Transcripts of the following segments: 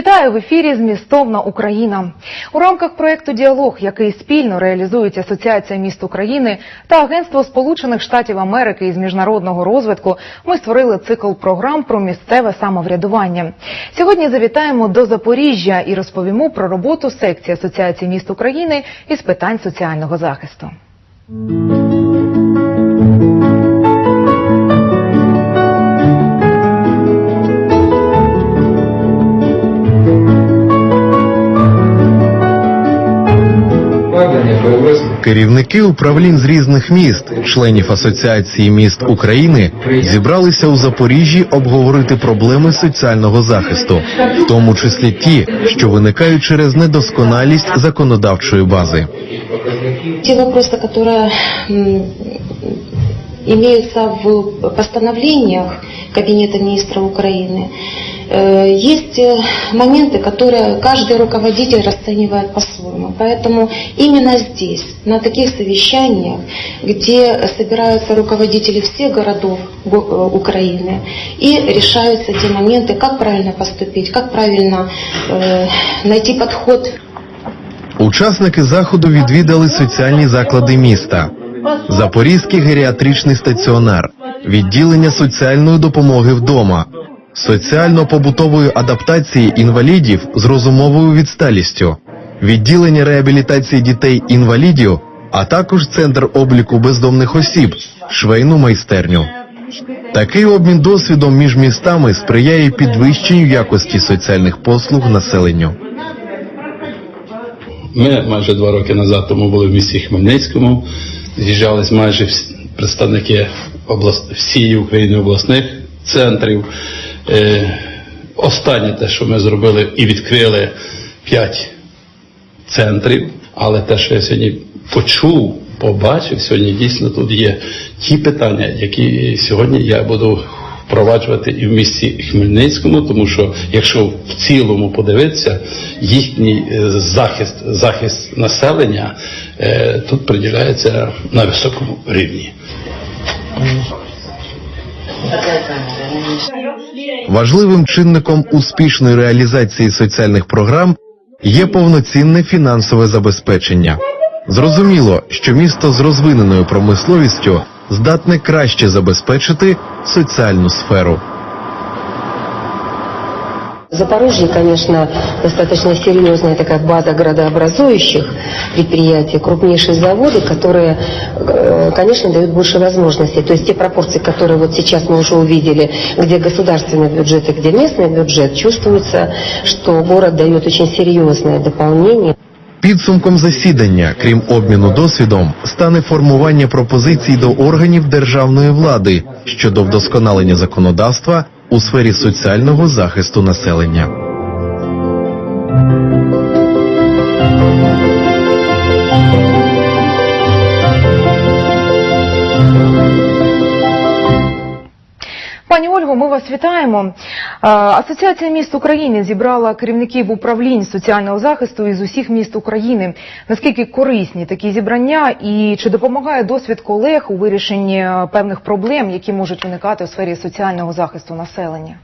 Вітаю в ефірі Змістовна Україна. У рамках проекту Діалог, який спільно реалізують Асоціація міст України та Агентство Сполучених Штатів Америки із міжнародного розвитку, ми створили цикл програм про місцеве самоврядування. Сьогодні завітаємо до Запоріжжя і розповімо про роботу секції Асоціації міст України із питань соціального захисту. Керівники управлінь з різних міст, членів Асоціації міст України, зібралися у Запоріжжі обговорити проблеми соціального захисту, в тому числі ті, що виникають через недосконалість законодавчої бази. Те вопросы, которые м, имеются в постановлениях Кабинета министров Украины, э, есть э, моменты, которые каждый руководитель расценивает по-своему. Поэтому именно здесь, на таких совещаниях, где собираются руководители всех городов го- э, Украины и решаются те моменты, как правильно поступить, как правильно э, найти подход Учасники заходу відвідали соціальні заклади міста, Запорізький геріатричний стаціонар, відділення соціальної допомоги вдома, соціально-побутової адаптації інвалідів з розумовою відсталістю, відділення реабілітації дітей-інвалідів, а також центр обліку бездомних осіб, швейну майстерню. Такий обмін досвідом між містами сприяє підвищенню якості соціальних послуг населенню. Ми майже два роки назад тому були в місті Хмельницькому. З'їжджались майже представники област... всієї України обласних центрів. Е... Останнє те, що ми зробили і відкрили п'ять центрів, але те, що я сьогодні почув, побачив, сьогодні дійсно тут є ті питання, які сьогодні я буду впроваджувати і в місті Хмельницькому, тому що якщо в цілому подивитися, їхній е, захист, захист населення е, тут приділяється на високому рівні. Важливим чинником успішної реалізації соціальних програм є повноцінне фінансове забезпечення. Зрозуміло, що місто з розвиненою промисловістю здатне краще забезпечити соціальну сферу. Запорожье, конечно, достаточно серьезная такая база градообразующих предприятий, крупнейшие заводы, которые, э, конечно, дают больше возможностей. То есть те пропорции, которые вот сейчас мы уже увидели, где государственный бюджет и где местный бюджет, чувствуется, что город дает очень серьезное дополнение. Підсумком засідання, крім обміну досвідом, стане формування пропозицій до органів державної влади щодо вдосконалення законодавства у сфері соціального захисту населення. Пані Ольго, ми вас вітаємо. Асоціація міст України зібрала керівників управлінь соціального захисту із усіх міст України. Наскільки корисні такі зібрання і чи допомагає досвід колег у вирішенні е, певних проблем, які можуть виникати у сфері соціального захисту населення?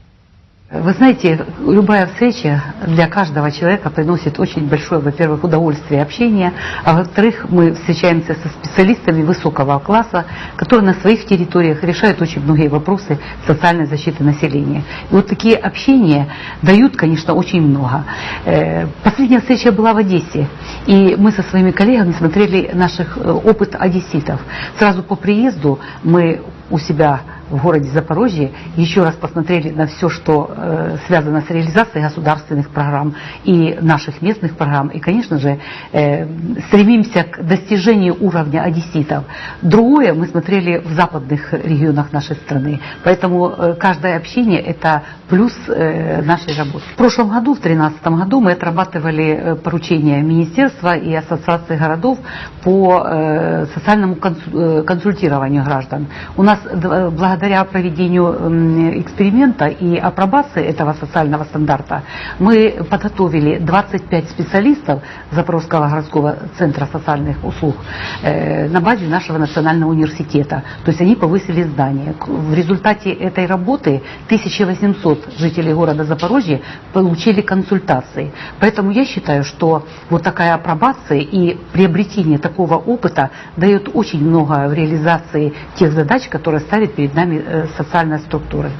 Вы знаете, любая встреча для каждого человека приносит очень большое, во-первых, удовольствие общения, а во-вторых, мы встречаемся со специалистами высокого класса, которые на своих территориях решают очень многие вопросы социальной защиты населения. И вот такие общения дают, конечно, очень много. Э, Последняя встреча была в Одессе, и мы со своими коллегами смотрели наших э, опыт одесситов. Сразу по приезду мы у себя в городе Запорожье еще раз посмотрели на все, что э, связано с реализацией государственных программ и наших местных программ. И, конечно же, э, стремимся к достижению уровня одесситов. Другое мы смотрели в западных регионах нашей страны. Поэтому э, каждое общение – это плюс э, нашей работы. В прошлом году, в 2013 году, мы отрабатывали э, поручения Министерства и Ассоциации городов по э, социальному консу- э, консультированию граждан. У нас благодаря благодаря проведению м, эксперимента и апробации этого социального стандарта мы подготовили 25 специалистов Запорожского городского центра социальных услуг э, на базе нашего национального университета. То есть они повысили здание. В результате этой работы 1800 жителей города Запорожья получили консультации. Поэтому я считаю, что вот такая апробация и приобретение такого опыта дает очень много в реализации тех задач, которые ставит перед нами э, социальная структура.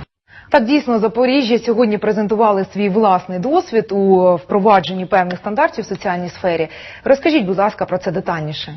Так дійсно Запоріжжя сьогодні презентували свій власний досвід у впровадженні певних стандартів в соціальній сфері. Розкажіть, будь ласка, про це детальніше.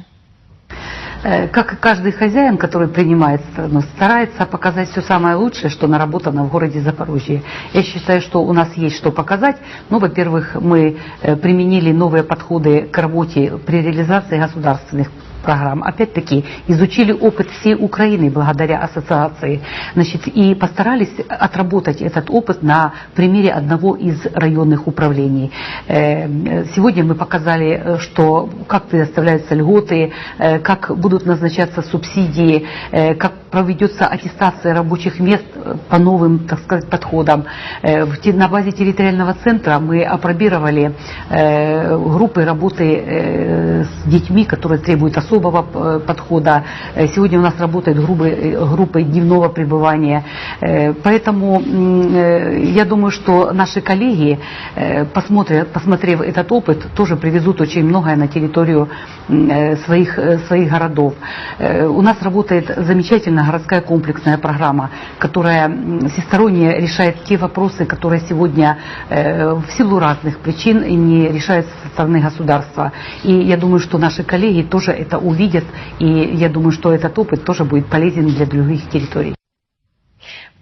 Э, Как и каждый хозяин, который принимает страну, старается показать все самое лучшее, что наработано в городе Запорожье. Я считаю, что у нас есть что показать. Ну, во-первых, мы э, применили новые подходы к работе при реализации государственных программ. Опять-таки, изучили опыт всей Украины благодаря ассоциации. Значит, и постарались отработать этот опыт на примере одного из районных управлений. Э, Сегодня мы показали, что как предоставляются льготы, э, как будут назначаться субсидии, э, как проведется аттестация рабочих мест по новым, так сказать, подходам. На базе территориального центра мы опробировали группы работы с детьми, которые требуют особого э, подхода. Э, Сегодня у нас работает группы, э, группы дневного пребывания. Э, Поэтому м, э, я думаю, что наши коллеги, э, посмотрят, посмотрев этот опыт, тоже привезут очень многое на территорию м, э, своих, э, своих городов. Э, У нас работает замечательная городская комплексная программа, которая м, всесторонне решает те вопросы, которые сегодня э, в силу разных причин не решаются со стороны государства. И я думаю, что наши коллеги тоже это увидят, и я думаю, что этот опыт тоже будет полезен для других территорий.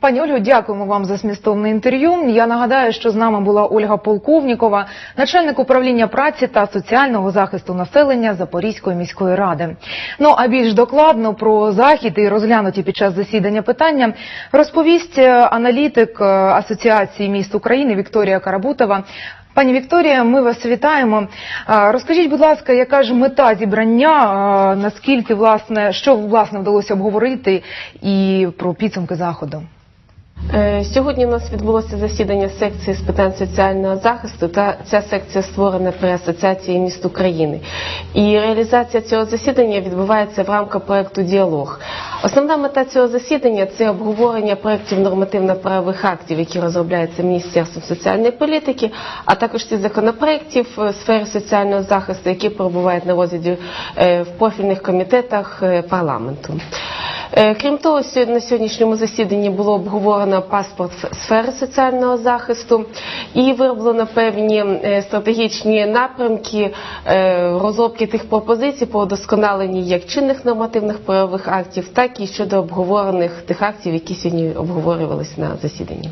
Пані Ольго, дякуємо вам за змістовне інтерв'ю. Я нагадаю, що з нами була Ольга Полковнікова, начальник управління праці та соціального захисту населення Запорізької міської ради. Ну а більш докладно про захід і розглянуті під час засідання питання розповість е, аналітик е, Асоціації міст України Вікторія Карабутова. Пані Вікторія, ми вас вітаємо. Розкажіть, будь ласка, яка ж мета зібрання? Наскільки власне що власне вдалося обговорити і про підсумки заходу? Е, Сьогодні у нас відбулося засідання секції з питань соціального захисту. Та ця секція створена при Асоціації міст України. І реалізація цього засідання відбувається в рамках проекту Діалог. Основна мета цього засідання це обговорення проєктів нормативно-правових актів, які розробляються Міністерством соціальної політики, а також ці законопроєктів в сфері соціального захисту, які перебувають на розгляді е, в профільних комітетах е, парламенту. Е, Крім того, на сьогоднішньому засіданні було обговорено паспорт сфери соціального захисту і вироблено певні е, стратегічні напрямки е, розробки тих пропозицій по удосконаленні як чинних нормативних правових актів, так і щодо обговорених тих актів, які сьогодні обговорювалися на засіданні.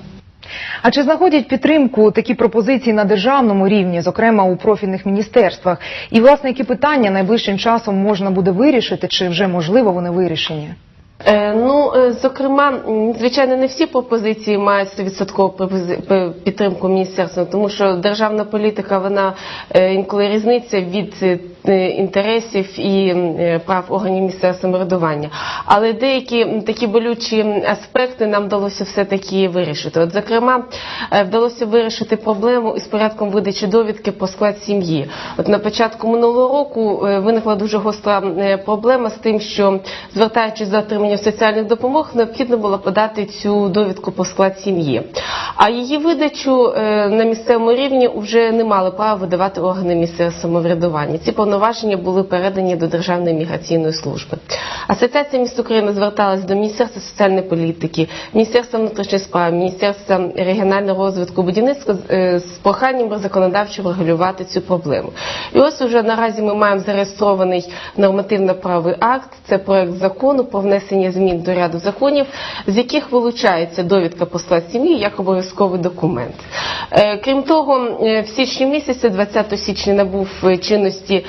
А чи знаходять підтримку такі пропозиції на державному рівні, зокрема у профільних міністерствах? І власне які питання найближчим часом можна буде вирішити, чи вже можливо вони вирішені? Е, Ну, е, зокрема, звичайно, не всі пропозиції мають 100% підтримку міністерства, тому що державна політика вона е, інколи різниця від інтересів і прав органів місцевого самоврядування. Але деякі такі болючі аспекти нам вдалося все-таки вирішити. От, зокрема, вдалося вирішити проблему із порядком видачі довідки про склад сім'ї. От на початку минулого року виникла дуже гостра проблема з тим, що звертаючись за отриманням соціальних допомог, необхідно було подати цю довідку по склад сім'ї. А її видачу е, на місцевому рівні вже не мали права видавати органи місцевого самоврядування. Ці повноваження були передані до Державної міграційної служби. Асоціація міст України зверталась до Міністерства соціальної політики, Міністерства внутрішніх справ, Міністерства регіонального розвитку будівництва з- е, проханням законодавчо врегулювати цю проблему. І ось уже наразі ми маємо зареєстрований нормативно-правовий акт. Це проект закону про внесення змін до ряду законів, з яких вилучається довідка про склад сім'ї як обов'язковий документ. Е, Крім того, е, в січні місяці, 20 січня, набув чинності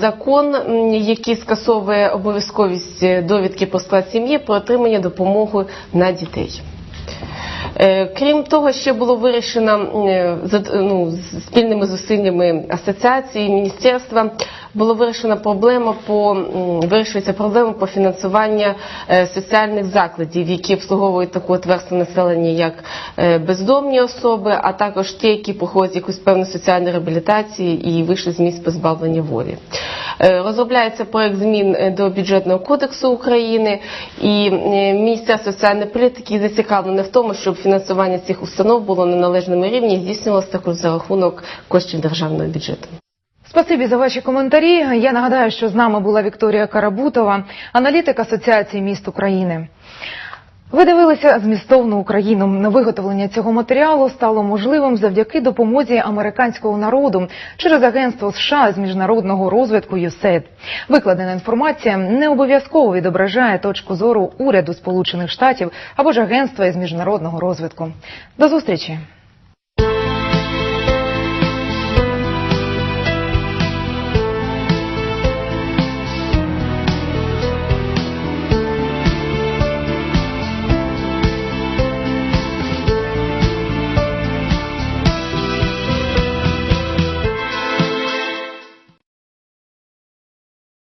закон, який скасовує обов'язковість е, довідки про склад сім'ї про отримання допомоги на дітей. Е, Крім того, ще було вирішено е, ну, спільними зусиллями асоціації, міністерства, було вирішена проблема по вирішується проблема по фінансуванню соціальних закладів, які обслуговують таку от населення, як бездомні особи, а також ті, які проходять якусь певну соціальну реабілітацію і вийшли з місць позбавлення волі. Е, Розробляється проект змін е, до бюджетного кодексу України, і е, Міністерство соціальної політики зацікавлене в тому, щоб фінансування цих установ було на належному рівні і здійснювалося також за рахунок коштів державного бюджету. Спасибі за ваші коментарі. Я нагадаю, що з нами була Вікторія Карабутова, аналітик Асоціації міст України. Ви дивилися змістовну Україну. Виготовлення цього матеріалу стало можливим завдяки допомозі американського народу через агентство США з міжнародного розвитку USAID. Викладена інформація не обов'язково відображає точку зору уряду Сполучених Штатів або ж агентства із міжнародного розвитку. До зустрічі.